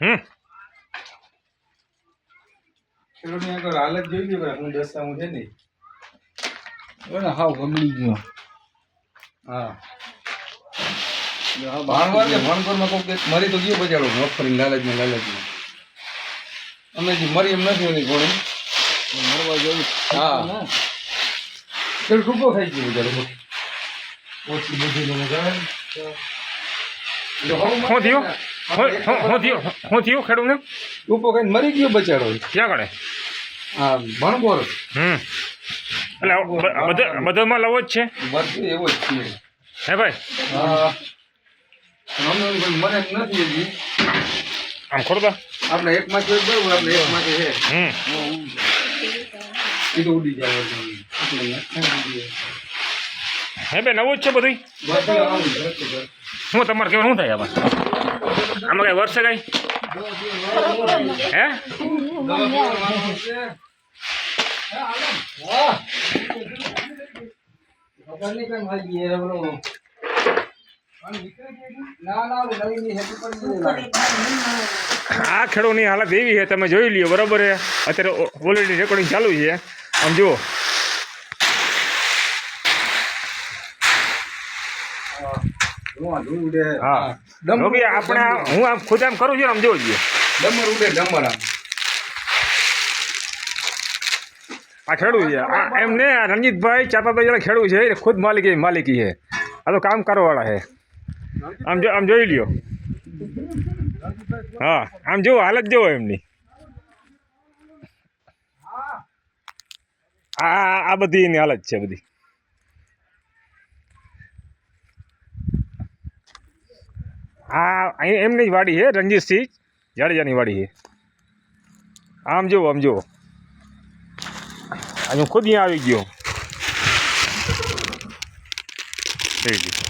હમ. ખેડૂતની આગળ હાલત જોઈ લ્યો ભાઈ હું દસતા હું છે ને. એને હાવ બગડી ગયો. હા. હાવ ભાણવાર કે ભણકોરમાં કોક એક મરી તો ગયો બચાડો મગફળી લાલચમાં લાલચમાં અમે જે મરી એમ નથી એની ઘોડી મરવા જવું હા. ખેડૂત ખૂબ થઈ ગયો બચારો ઓછી બધી લોકો થયું? શું થયું? થયું ખેડૂતને ટૂંપો ખાઈને મરી ગયો બચારો ક્યાં કણે હા ભણકોર હમ. એટલે બધામાં લવો જ છે? બધું એવો જ છે. હે ભાઈ? હા. કોઈ એમ નથી હજી આમ ખોરતા આપણે એક માં બરોબર આપણે એક માં છે. હમ. એ તો ઉડી જાય હે બે નવું જ છે બધું. શું તમારે કેવું શું થાય આમાં? આમાં કઈ વર્ષે કઈ હે. આ ખેડૂતની હાલત એવી છે, તમે જોઈ લ્યો, બરાબર છે અત્યારે ઓલરેડી રેકોર્ડિંગ ચાલુ છે આમ જુઓ. હા ડમર આપણે હું આમ ખુદ આમ કરું છું આમ જોઈ લઈએ ડમર ઉડે ડમર આમ. આ ખેડૂત છે. આ એમને રણજીતભાઈ ચાપાભાઈ જણા ખેડૂત છે. એ ખુદ માલિકી માલિકી છે. આ તો કામ કરવાવાળા છે. આમ જો આમ જોઈ લ્યો. હા આમ જુઓ હાલત જુઓ એમની. આ આ બધી એની હાલત છે બધી. આ અહીં એમની જ વાડી છે રણજીતસિંહ જાડેજાની વાડી છે. આમ જુઓ આમ જુઓ. આજે ખુદ અહીંયા આવી ગયો. થઈ ગયું.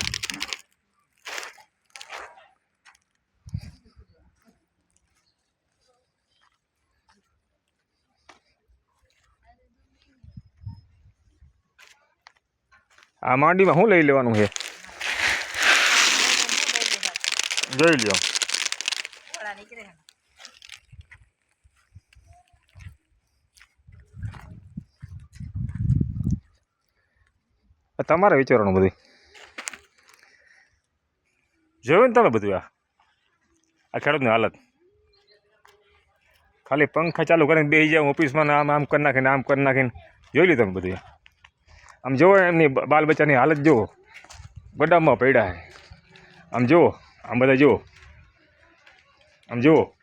આ માંડીમાં શું લઈ લેવાનું છે? જોઈ લ્યો તમારે વિચારવાનું બધું. જોયું ને તમે બધું આ? આ ખેડૂતની હાલત. ખાલી પંખા ચાલુ કરીને બેસી જાઉં ઓફિસમાં આમ આમ કરી નાખીને, આમ કરી નાખીને. જોઈ લીધું તમે બધું આમ જુઓ એમની બાલ બચ્ચાની હાલત જુઓ. ગડામાં પડ્યા આમ જુઓ. આમ બધા જુઓ આમ જુઓ